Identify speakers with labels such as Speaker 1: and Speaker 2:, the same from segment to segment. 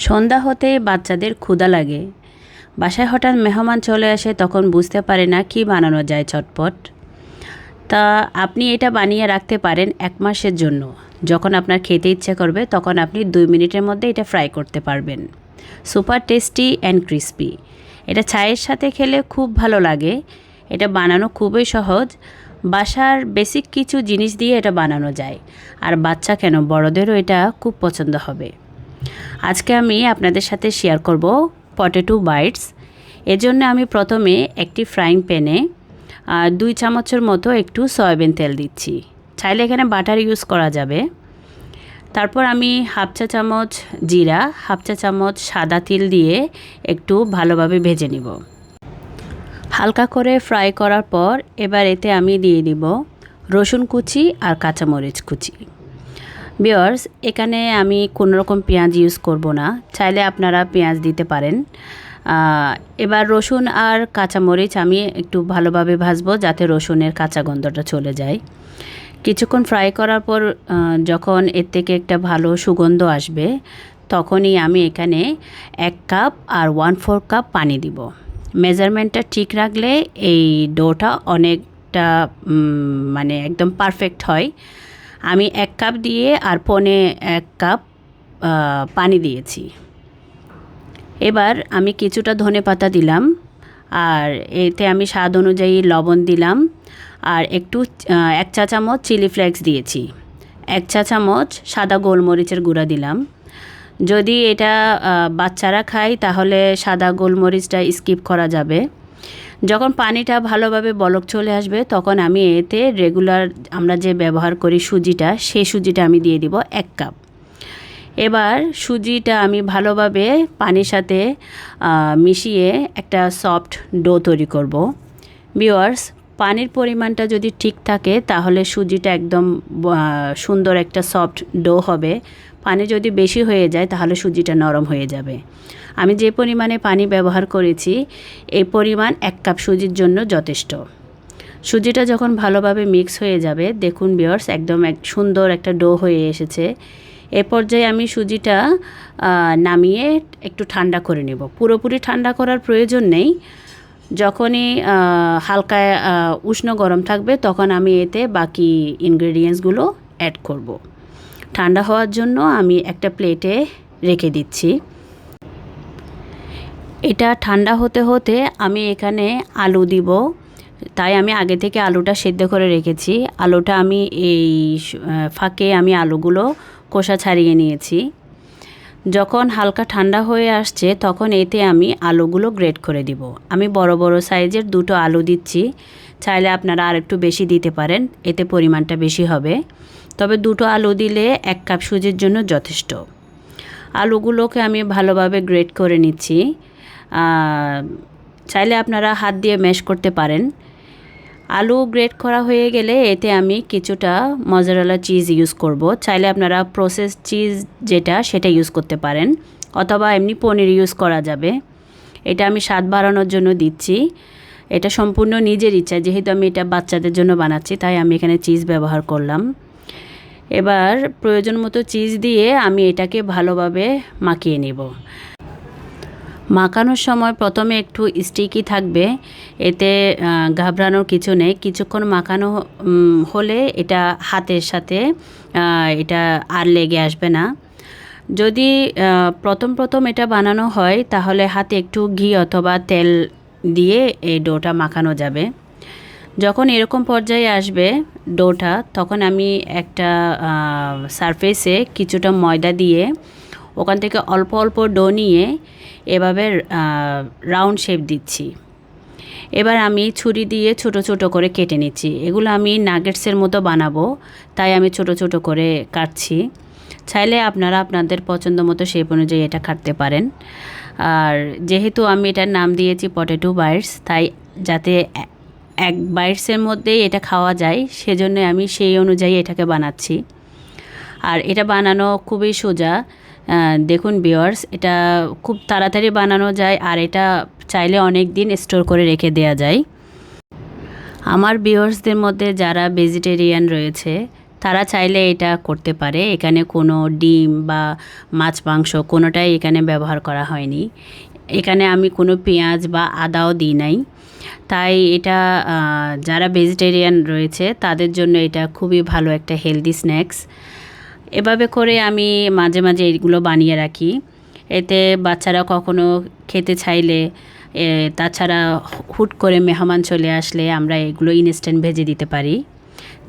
Speaker 1: সন্ধ্যা হতে বাচ্চাদের ক্ষুধা লাগে। বাসায় হঠাৎ মেহমান চলে আসে, তখন বুঝতে পারে না কি বানানো যায় চটপট। তা আপনি এটা বানিয়ে রাখতে পারেন এক মাসের জন্য। যখন আপনার খেতে ইচ্ছে করবে, তখন আপনি দুই মিনিটের মধ্যে এটা ফ্রাই করতে পারবেন। Super tasty and crispy. এটা চায়ের সাথে খেলে খুব ভালো লাগে। এটা বানানো খুবই সহজ। বাসার বেসিক কিছু জিনিস দিয়ে এটা বানানো যায়। আর বাচ্চা কেন? বড়দেরও এটা খুব পছন্দ হবে। আজকে আমি আপনাদের সাথে শেয়ার করব পটেটো বাইটস এজন্য আমি প্রথমে একটি ফ্রাইং প্যানে দুই চামচের মতো একটু সয়াবিন তেল দিচ্ছি। চাইলে এখানে বাটার ইউজ করা যাবে। তারপর আমি হাফ চা চামচ জিরা হাফ চা চামচ সাদা তিল দিয়ে একটু ভালোভাবে ভেজে নিব। হালকা করে ফ্রাই করার পর এবার এতে আমি দিয়ে দিব রসুন কুচি আর কাঁচামরিচ কুচি। বিয়ার্স এখানে আমি কোনো রকম পেঁয়াজ ইউজ করব না। চাইলে আপনারা পেঁয়াজ দিতে পারেন। এবার রসুন আর কাঁচামরিচ আমি একটু ভালোভাবে ভাজবো যাতে রসুনের কাঁচা গন্ধটা চলে যায়। কিছুক্ষণ ফ্রাই করার পর যখন এর থেকে একটা ভালো সুগন্ধ আসবে, তখনই আমি এখানে এক কাপ আর ওয়ান ফোর কাপ পানি দিব। মেজারমেন্টটা ঠিক রাখলে এই ডোটা অনেকটা মানে একদম পারফেক্ট হয়। আমি এক কাপ দিয়ে আর পনে এক কাপ পানি দিয়েছি। এবার আমি কিছুটা ধনে পাতা দিলাম, আর এতে আমি স্বাদ অনুযায়ী লবণ দিলাম, আর একটু এক চা চামচ চিলি ফ্লেক্স দিয়েছি। এক চা চামচ সাদা গোলমরিচের গুঁড়া দিলাম। যদি এটা বাচ্চারা খায় তাহলে সাদা গোলমরিচটা স্কিপ করা যাবে। যখন পানিটা ভালোভাবে বলক চলে আসবে, তখন আমি এতে রেগুলার আমরা যে ব্যবহার করি সুজিটা, সেই সুজিটা আমি দিয়ে দিব এক কাপ এবার সুজিটা আমি ভালোভাবে পানির সাথে মিশিয়ে একটা সফট ডো তৈরি করব। বিওয়ার্স পানির পরিমাণটা যদি ঠিক থাকে, তাহলে সুজিটা একদম সুন্দর একটা সফট ডো হবে। পানি যদি বেশি হয়ে যায়, তাহলে সুজিটা নরম হয়ে যাবে। আমি যে পরিমাণে পানি ব্যবহার করেছি, এই পরিমাণ এক কাপ সুজির জন্য যথেষ্ট। সুজিটা যখন ভালোভাবে মিক্স হয়ে যাবে, দেখুন বিয়ার্স একদম এক সুন্দর একটা ডো হয়ে এসেছে। এ পর্যায়ে আমি সুজিটা নামিয়ে একটু ঠান্ডা করে নেব। পুরোপুরি ঠান্ডা করার প্রয়োজন নেই। যখনই হালকা উষ্ণ গরম থাকবে তখন আমি এতে বাকি ইনগ্রেডিয়েন্টসগুলো অ্যাড করব। ঠান্ডা হওয়ার জন্য আমি একটা প্লেটে রেখে দিচ্ছি। এটা ঠান্ডা হতে হতে আমি এখানে আলু দিব। তাই আমি আগে থেকে আলুটা সেদ্ধ করে রেখেছি। আলুটা আমি এই ফাঁকে আমি আলুগুলো কোষা ছাড়িয়ে নিয়েছি। যখন হালকা ঠান্ডা হয়ে আসছে, তখন এতে আমি আলুগুলো গ্রেট করে দিব। আমি বড় বড় সাইজের দুটো আলু দিচ্ছি। চাইলে আপনারা আর একটু বেশি দিতে পারেন, এতে পরিমাণটা বেশি হবে। তবে দুটো আলু দিলে এক কাপ সুজির জন্য যথেষ্ট। আলুগুলোকে আমি ভালোভাবে গ্রেট করে নিচ্ছি। চাইলে আপনারা হাত দিয়ে ম্যাশ করতে পারেন। আলু গ্রেট করা হয়ে গেলে এতে আমি কিছুটা মজারালা চিজ ইউজ করব। চাইলে আপনারা প্রসেস চিজ যেটা, সেটা ইউজ করতে পারেন, অথবা এমনি পনির ইউজ করা যাবে। এটা আমি স্বাদ বাড়ানোর জন্য দিচ্ছি। এটা সম্পূর্ণ নিজের ইচ্ছা, যেহেতু আমি এটা বাচ্চাদের জন্য বানাচ্ছি, তাই আমি এখানে চিজ ব্যবহার করলাম। এবার প্রয়োজন মতো চিজ দিয়ে আমি এটাকে ভালোভাবে মাখিয়ে নেব। মাখানোর সময় প্রথমে একটু স্টিকি থাকবে, এতে ঘাবড়ানোর কিছু নেই। কিছুক্ষণ মাখানো হলে এটা হাতের সাথে এটা আর লেগে আসবে না। যদি প্রথম প্রথম এটা বানানো হয়, তাহলে হাতে একটু ঘি অথবা তেল দিয়ে এই ডোটা মাখানো যাবে। যখন এরকম পর্যায়ে আসবে ডোটা, তখন আমি একটা সারফেসে কিছুটা ময়দা দিয়ে ওখান থেকে অল্প অল্প ডো নিয়ে এভাবে রাউন্ড শেপ দিচ্ছি। এবার আমি ছুরি দিয়ে ছোট ছোট করে কেটে নিচ্ছি। এগুলো আমি নাগেটসের মতো বানাবো, তাই আমি ছোট ছোট করে কাটছি। চাইলে আপনারা আপনাদের পছন্দ মতো শেপ অনুযায়ী এটা কাটতে পারেন। আর যেহেতু আমি এটার নাম দিয়েছি পটেটো বাইটস, তাই যাতে এক বাইটসের মধ্যেই এটা খাওয়া যায়, সেজন্য আমি সেই অনুযায়ী এটাকে বানাচ্ছি। আর এটা বানানো খুবই সোজা। দেখুন বিয়ার্স এটা খুব তাড়াতাড়ি বানানো যায় আর এটা চাইলে অনেক দিন স্টোর করে রেখে দেওয়া যায়। আমার বিয়ার্সদের মধ্যে যারা ভেজিটেরিয়ান রয়েছে, তারা চাইলে এটা করতে পারে। এখানে কোনো ডিম বা মাছ, মাংস কোনোটাই এখানে ব্যবহার করা হয়নি। এখানে আমি কোনো পেঁয়াজ বা আদাও দিই নাই। তাই এটা যারা ভেজিটেরিয়ান রয়েছে, তাদের জন্য এটা খুবই ভালো একটা হেলদি স্ন্যাক্স এভাবে করে আমি মাঝে মাঝে এইগুলো বানিয়ে রাখি। এতে বাচ্চারা কখনো খেতে চাইলে তাছাড়া হুট করে মেহমান চলে আসলে আমরা এগুলো ইনস্ট্যান্ট ভেজে দিতে পারি।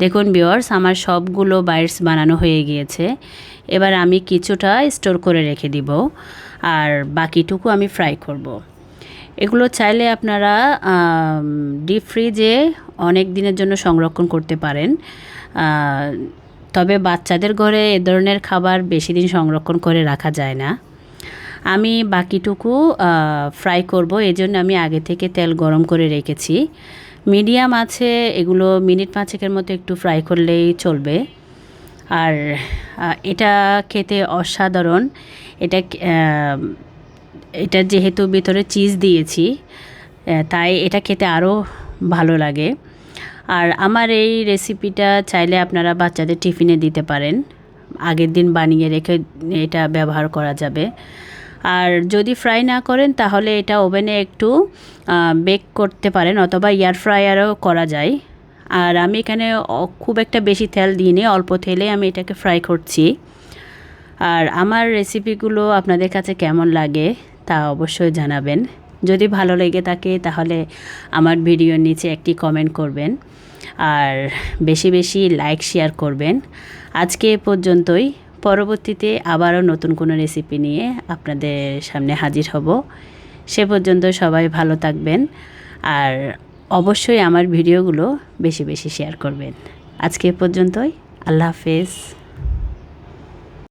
Speaker 1: দেখুন বিয়ার্স আমার সবগুলো বাইটস বানানো হয়ে গিয়েছে। এবার আমি কিছুটা স্টোর করে রেখে দিব আর বাকিটুকু আমি ফ্রাই করব। এগুলো চাইলে আপনারা ডিপ ফ্রিজে অনেক দিনের জন্য সংরক্ষণ করতে পারেন। তবে বাচ্চাদের ঘরে এ ধরনের খাবার বেশি দিন সংরক্ষণ করে রাখা যায় না। আমি বাকিটুকু ফ্রাই করব এই জন্য আমি আগে থেকে তেল গরম করে রেখেছি। মিডিয়াম আছে, এগুলো মিনিট পাঁচেকের মতো একটু ফ্রাই করলেই চলবে। আর এটা খেতে অসাধারণ। এটা এটা যেহেতু ভিতরে চিজ দিয়েছি তাই এটা খেতে আরও ভালো লাগে। আর আমার এই রেসিপিটা চাইলে আপনারা বাচ্চাদের টিফিনে দিতে পারেন। আগের দিন বানিয়ে রেখে এটা ব্যবহার করা যাবে। আর যদি ফ্রাই না করেন, তাহলে এটা ওভেনে একটু বেক করতে পারেন অথবা এয়ার ফ্রায়ারও করা যায়। আর আমি এখানে খুব একটা বেশি তেল দিইনি, অল্প তেলে আমি এটাকে ফ্রাই করছি। আর আমার রেসিপিগুলো আপনাদের কাছে কেমন লাগে, তা অবশ্যই জানাবেন। যদি ভালো লেগে থাকে তাহলে আমার ভিডিওর নিচে একটি কমেন্ট করবেন। আর বেশি বেশি লাইক শেয়ার করবেন। আজকে এ পর্যন্তই। পরবর্তীতে আবারও নতুন কোনো রেসিপি নিয়ে আপনাদের সামনে হাজির হব। সে পর্যন্ত সবাই ভালো থাকবেন আর অবশ্যই আমার ভিডিওগুলো বেশি বেশি শেয়ার করবেন। আজকে এ পর্যন্তই। আল্লাহ হাফেজ।